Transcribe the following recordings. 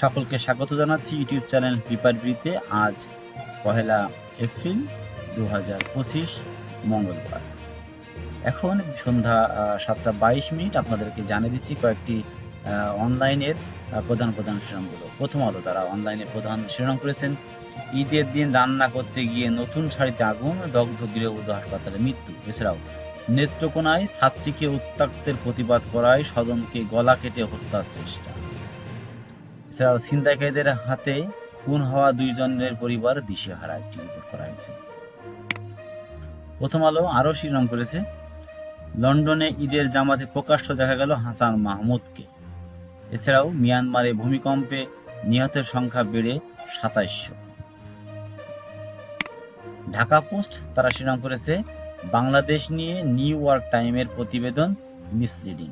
সকলকে স্বাগত জানাচ্ছি ইউটিউব চ্যানেল পিপার বিতে আজ পহেলা এপ্রিল দু হাজার পঁচিশ, মঙ্গলবার। এখন সন্ধ্যা সাতটা বাইশ মিনিট আপনাদেরকে জানিয়ে দিচ্ছি কয়েকটি অনলাইনের প্রধান প্রধান শিরোনামগুলো। প্রথমত তারা অনলাইনে প্রধান শিরোনাম করেছেন, ঈদের দিন রান্না করতে গিয়ে নতুন শাড়িতে আগুন, দগ্ধ গৃহবধূ হাসপাতালে মৃত্যু। এছাড়াও নেত্রকোনায় ছাত্রীকে উত্তাক্তের প্রতিবাদ করায় স্বজনকে গলা কেটে হত্যার চেষ্টা। এছাড়াও ছিনতাইকারীদের হাতে খুন হওয়া দুইজনের পরিবার দিশেহারা একটি রিপোর্ট করা হয়েছে। প্রথম আলো আরও শিরোনাম করেছে, লন্ডনে ঈদের জামাতে প্রকাশ্য দেখা গেল হাসান মাহমুদকে। এছাড়াও মিয়ানমারে ভূমিকম্পে নিহতের সংখ্যা বেড়ে সাতাইশশো। ঢাকা পোস্ট তারা শিরোনাম করেছে, বাংলাদেশ নিয়ে নিউ ইয়র্ক টাইমের প্রতিবেদন মিসলিডিং।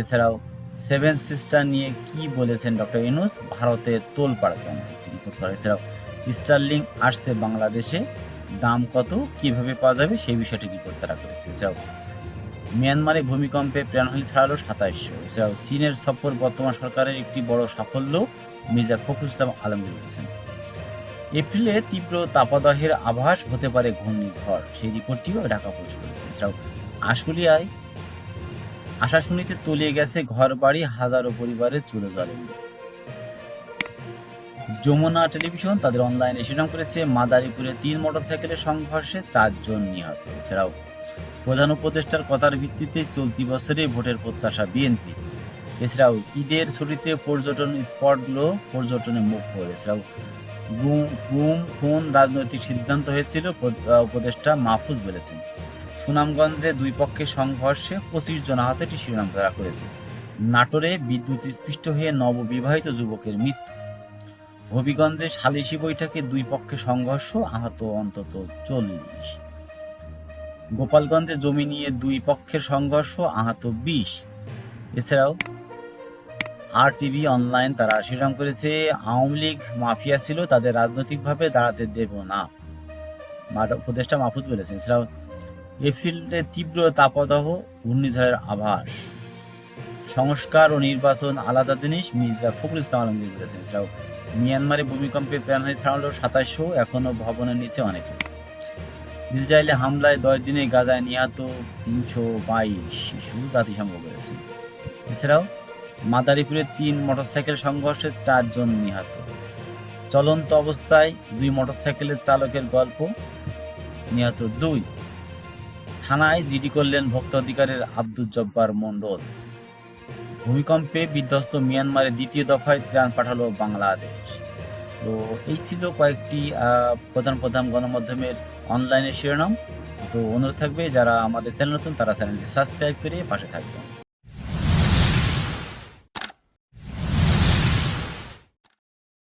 এছাড়াও সেভেন সিস্টার নিয়ে কি বলেছেন ডক্টর ইউনুস? ভারতের তোলপাড় কেন একটি রিপোর্ট করা। এছাড়াও স্টারলিং আসছে বাংলাদেশে। দাম কত? কীভাবে পাওয়া যাবে? সেই বিষয়টি রিপোর্ট তারা করেছে। এছাড়াও মিয়ানমারে ভূমিকম্পে প্রাণহানি ছাড়ালো সাতাইশশো। এছাড়াও চীনের সফর বর্তমান সরকারের একটি বড় সাফল্য, মির্জা ফখরুল ইসলাম আলমগীর বলেছেন। এপ্রিলে তীব্র তাপদাহের আভাস হতে পারে ঘূর্ণিঝড়। সেই রিপোর্টটিও ঢাকা পোস্ট করেছে। এছাড়াও আশুলিয়ায় আশাশুনিতে তলিয়ে গেছে ঘর বাড়ি হাজারো পরিবারের চুলো জলে যমুনা টেলিভিশন তাদের অনলাইনে শিরোনাম করেছে, মাদারীপুরে তিন মোটরসাইকেলের সংঘর্ষে চারজন নিহত। এছাড়াও প্রধান উপদেষ্টার কথার ভিত্তিতে চলতি বছরে ভোটের প্রত্যাশা বিএনপির এছাড়াও ঈদের ছুটিতে পর্যটন স্পটগুলো পর্যটনে মুখ করে এছাড়াও গুম খুন রাজনৈতিক সিদ্ধান্ত হয়েছিল উপদেষ্টা মাহফুজ বলেছেন। সুনামগঞ্জে দুই পক্ষের সংঘর্ষে পঁচিশ জন আহত একটি শিরোনাম তারা করেছে। নাটোরে বিদ্যুৎ স্পৃষ্ট হয়ে নববিবাহিত যুবকের মৃত্যু। হবিগঞ্জে সালিশি বৈঠকে দুই পক্ষে সংঘর্ষ, আহত অন্তত চল্লিশ। গোপালগঞ্জে জমি নিয়ে দুই পক্ষের সংঘর্ষ, আহত বিশ। এছাড়াও আর টিভি অনলাইন তারা শিরোনাম করেছে, আওয়ামী লীগ মাফিয়া ছিল, তাদের রাজনৈতিকভাবে দাঁড়াতে দেব না। উপদেষ্টা মাহফুজ বলেছেন। এছাড়াও এপ্রিলে তীব্র তাপদাহ, ঘূর্ণিঝড়ের আভাস। সংস্কার ও নির্বাচন আলাদা জিনিস, মির্জা ফখরুল ইসলাম আলমগীর বলেছেন। এছাড়াও মিয়ানমারে ভূমিকম্পে প্রাণহানি ছাড়ালো সাতাশশো এখনও ভবনের নিচে অনেকে। ইসরায়েলে হামলায় দশ দিনে গাজায় নিহত তিনশো বাইশ শিশু, জাতিসংঘ বলেছে। এছাড়াও মাদারীপুরে তিন মোটরসাইকেল সংঘর্ষে চারজন নিহত। চলন্ত অবস্থায় দুই মোটরসাইকেলের চালকের গল্প, নিহত দুই। থানায় জিডি করলেন ভক্ত অধিকারের আব্দুল জব্বার মণ্ডল। ভূমিকম্পে বিধ্বস্ত মিয়ানমারে দ্বিতীয় দফায় ত্রাণ পাঠালো বাংলাদেশ। তো এই ছিল কয়েকটি প্রধান প্রধান গণমাধ্যমের অনলাইনে শিরোনাম। তো অনুরোধ থাকবে, যারা আমাদের চ্যানেল নতুন, তারা চ্যানেলটি সাবস্ক্রাইব করে পাশে থাকবেন।